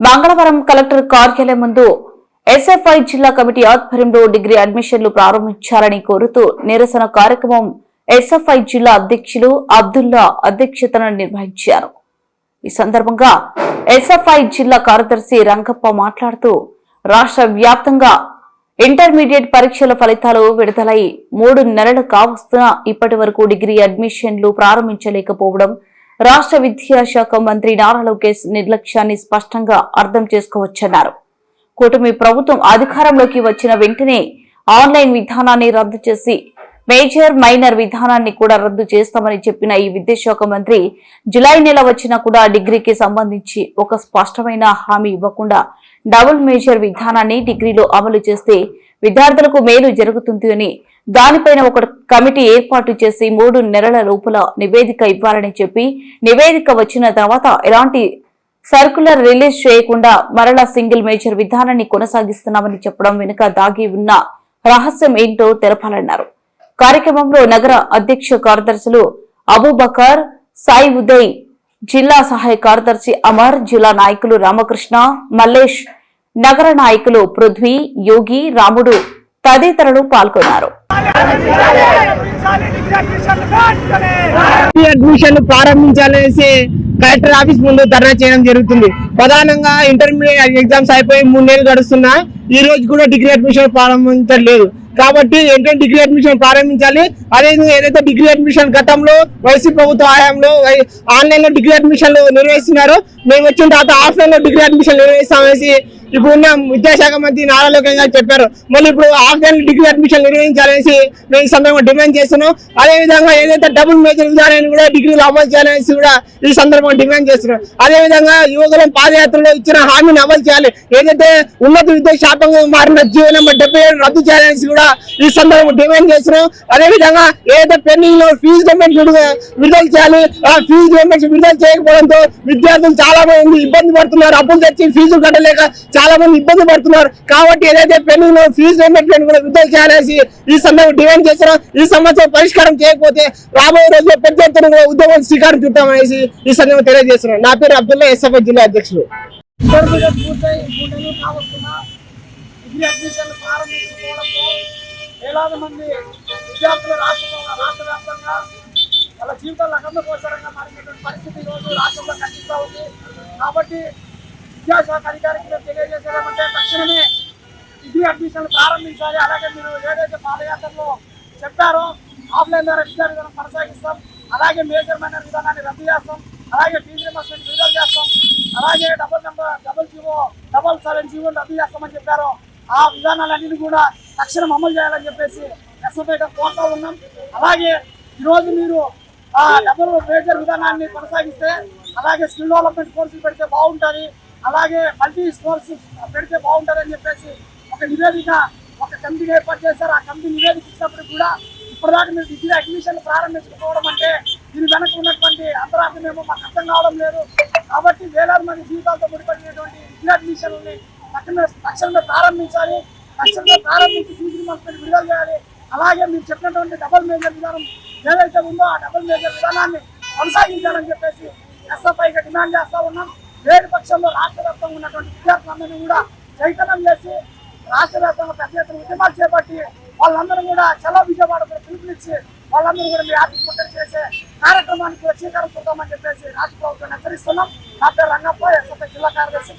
మంగళవారం కలెక్టర్ కార్యాలయం ముందు ఎస్ఎఫ్ఐ జిల్లా కమిటీ ఆధ్వర్యంలో డిగ్రీ అడ్మిషన్లు ప్రారంభించాలని కోరుతూ నిరసన కార్యక్రమం ఎస్ఎఫ్ఐ జిల్లా అధ్యక్షులు అబ్దుల్లా అధ్యక్షతన నిర్వహించారు. ఈ సందర్భంగా ఎస్ఎఫ్ఐ జిల్లా కార్యదర్శి రంగప్ప మాట్లాడుతూ రాష్ట్ర వ్యాప్తంగా ఇంటర్మీడియట్ పరీక్షల ఫలితాలు విడుదలై మూడు నెలలు కావస్తున్నా ఇప్పటి వరకు డిగ్రీ అడ్మిషన్లు ప్రారంభించలేకపోవడం రాష్ట్ర విద్యాశాఖ మంత్రి నారా లోకేష్ నిర్లక్ష్యాన్ని స్పష్టంగా అర్థం చేసుకోవచ్చన్నారు. కూటమి ప్రభుత్వం అధికారంలోకి వచ్చిన వెంటనే ఆన్లైన్ విధానాన్ని రద్దు చేసి మేజర్ మైనర్ విధానాన్ని కూడా రద్దు చేస్తామని చెప్పిన ఈ విద్యాశాఖ మంత్రి జులై నెల వచ్చినా కూడా డిగ్రీకి సంబంధించి ఒక స్పష్టమైన హామీ ఇవ్వకుండా డబుల్ మేజర్ విధానాన్ని డిగ్రీలో అమలు చేస్తే విద్యార్థులకు మేలు జరుగుతుంది అని దానిపైన ఒక కమిటీ ఏర్పాటు చేసి మూడు నెలల లోపల నివేదిక ఇవ్వాలని చెప్పి నివేదిక వచ్చిన తర్వాత ఎలాంటి సర్కులర్ రిలీజ్ చేయకుండా మరలా సింగిల్ మేజర్ విధానాన్ని కొనసాగిస్తున్నామని చెప్పడం వెనుక దాగి ఉన్న రహస్యం ఏంటో తెలపాలన్నారు. కార్యక్రమంలో నగర అధ్యక్ష కార్యదర్శులు అబూబకర్ సాయి ఉదయ్ జిల్లా సహాయ కార్యదర్శి అమర్ జిల్లా నాయకులు రామకృష్ణ మల్లేష్ నగర నాయకులు పృథ్వీ యోగి రాముడు తదితరులు పాల్గొన్నారు. ఈ ప్రారంభించాలనేసి కలెక్టర్ ఆఫీస్ ముందు ధర్నా చేయడం జరుగుతుంది. ప్రధానంగా ఇంటర్మీడియట్ ఎగ్జామ్స్ అయిపోయి మూడు నెలలు గడుస్తున్నా ఈ రోజు కూడా డిగ్రీ అడ్మిషన్ ప్రారంభించలేదు కాబట్టి ఏంటంటే డిగ్రీ అడ్మిషన్ ప్రారంభించాలి. అదేవిధంగా ఏదైతే డిగ్రీ అడ్మిషన్ గతంలో వైసీపీ ప్రభుత్వ హయాంలో ఆన్లైన్లో డిగ్రీ అడ్మిషన్లు నిర్వహిస్తున్నారు మేము వచ్చిన తర్వాత ఆఫ్లైన్లో డిగ్రీ అడ్మిషన్ నిర్వహిస్తామనేసి ఇప్పుడు ఉన్న విద్యాశాఖ మంత్రి నారా లోకేష్ గారు చెప్పారు మళ్ళీ ఇప్పుడు ఆఫ్లైన్ డిగ్రీ అడ్మిషన్ నిర్వహించాలనేసి మేము ఈ సందర్భంగా డిమాండ్ చేస్తున్నాం. అదే విధంగా ఏదైతే డబుల్ మేజర్ విధానాన్ని కూడా డిగ్రీలు అమలు చేయాలనేసి కూడా ఈ సందర్భంగా డిమాండ్ చేస్తున్నాం. అదే విధంగా యువకులం పాదయాత్రలో ఇచ్చిన హామీని అమలు చేయాలి. ఏదైతే ఉన్నత విద్య శాపంగా మారిన జీవో నెంబర్ డెబ్బై ఏడు రద్దు చేయాలనేసి కూడా ఈ సందర్భంగా డిమాండ్ చేస్తున్నాం. అదే విధంగా ఏదైతే పెండింగ్లో ఫీజు పేమెంట్ విడుదల చేయాలి ఆ ఫీజు పేమెంట్స్ విడుదల చేయకపోవడంతో విద్యార్థులు చాలా మంది ఇబ్బంది పడుతున్నారు. అప్పులు తెచ్చి ఫీజులు కట్టలేక చాలా మంది ఇబ్బంది పడుతున్నారు. కాబట్టి ఏదైతే పెండింగ్ ఫీజు పేమెంట్ కూడా విడుదల చేయాలనేసి ఈ సందర్భంగా డిమాండ్ చేస్తున్నాం ఈ సమస్య పరిష్కారం చేయకపోతే రాబోయే రోజుల్లో పెద్ద ఎత్తున కూడా ఉద్యమం శ్రీకారం చుట్టామనేసి ఈ సందర్భంగా తెలియజేస్తున్నాం నా పేరు అబ్దుల్లా ఎస్ఎఫ్ జిల్లా అధ్యక్షులు వేలాది మంది విద్యార్థులు రాష్ట్రంలో రాష్ట్ర వ్యాప్తంగా వాళ్ళ జీవితాలు మారినటువంటి పరిస్థితి ఈరోజు రాష్ట్రంలో కనిపిస్తూ ఉంది. కాబట్టి విద్యాశాఖ అధికారికి మేము తెలియజేసేదేమంటే తక్షణమే డిగ్రీ అడ్మిషన్లు ప్రారంభించాలి. అలాగే మీరు ఏదైతే పాదయాత్రలో చెప్పారో ఆఫ్లైన్ ద్వారా విద్యా విధానం కొనసాగిస్తాం. అలాగే మేజర్ మైనర్ విధానాన్ని రద్దు చేస్తాం. అలాగే ఫీజు రిమర్స్మెంట్ విడుదల చేస్తాం. అలాగే double number double GO double seven GO రద్దు చేస్తామని చెప్పారు ఆ విధానాలన్నింటినీ కూడా తక్షణం అమలు చేయాలని చెప్పేసి ఎస్ఎఫ్ఐగా కోరుతా ఉన్నాం. అలాగే ఈరోజు మీరు ఆ డబుల్ మేజర్ విధానాన్ని కొనసాగిస్తే అలాగే స్కిల్ డెవలప్మెంట్ కోర్సులు పెడితే బాగుంటుంది. అలాగే మల్టీ స్టోర్స్ పెడితే బాగుంటుంది అని చెప్పేసి ఒక నివేదిక ఒక కంపెనీ ఏర్పాటు చేశారు. ఆ కమిటీ నివేదిక ఇచ్చినప్పుడు కూడా ఇప్పటిదాకా మీరు డిగ్రీ అడ్మిషన్ ప్రారంభించకపోవడం అంటే దీని వెనక ఉన్నటువంటి అంతరార్థం ఏమో మాకు అర్థం కావడం లేదు. కాబట్టి వేలాది మంది జీవితాలతో ముడిపడినటువంటి డిగ్రీ అడ్మిషన్ని తక్షణమే తక్షణమే ప్రారంభించాలి. తక్షణమే ప్రారంభించి ఫీజు రిమర్స్మెంట్ విడుదల చేయాలి. అలాగే మీరు చెప్పినటువంటి డబుల్ మేజర్ విధానం ఏదైతే ఉందో ఆ డబుల్ మేజర్ విధానాన్ని కొనసాగించాలని చెప్పేసి ఎస్ఎఫ్ఐగా డిమాండ్ చేస్తా ఉన్నాం. లేని పక్షంలో రాష్ట్ర వ్యాప్తంగా ఉన్నటువంటి విద్యార్థులందరినీ కూడా చైతన్యం చేసి రాష్ట్ర వ్యాప్తంగా పెద్ద ఎత్తున ఉద్యమాలు చేపట్టి వాళ్ళందరూ కూడా చలో విజయవాడ పిలుపునిచ్చి వాళ్ళందరూ కూడా మీ ఆర్థిక ముట్టడి చేసే కార్యక్రమానికి శ్రీకారం చూద్దామని చెప్పేసి రాష్ట్ర ప్రభుత్వాన్ని హెచ్చరిస్తున్నాం. నా పేరు రంగప్ప ఎస్ఎఫ్ఐ జిల్లా కార్యదర్శి.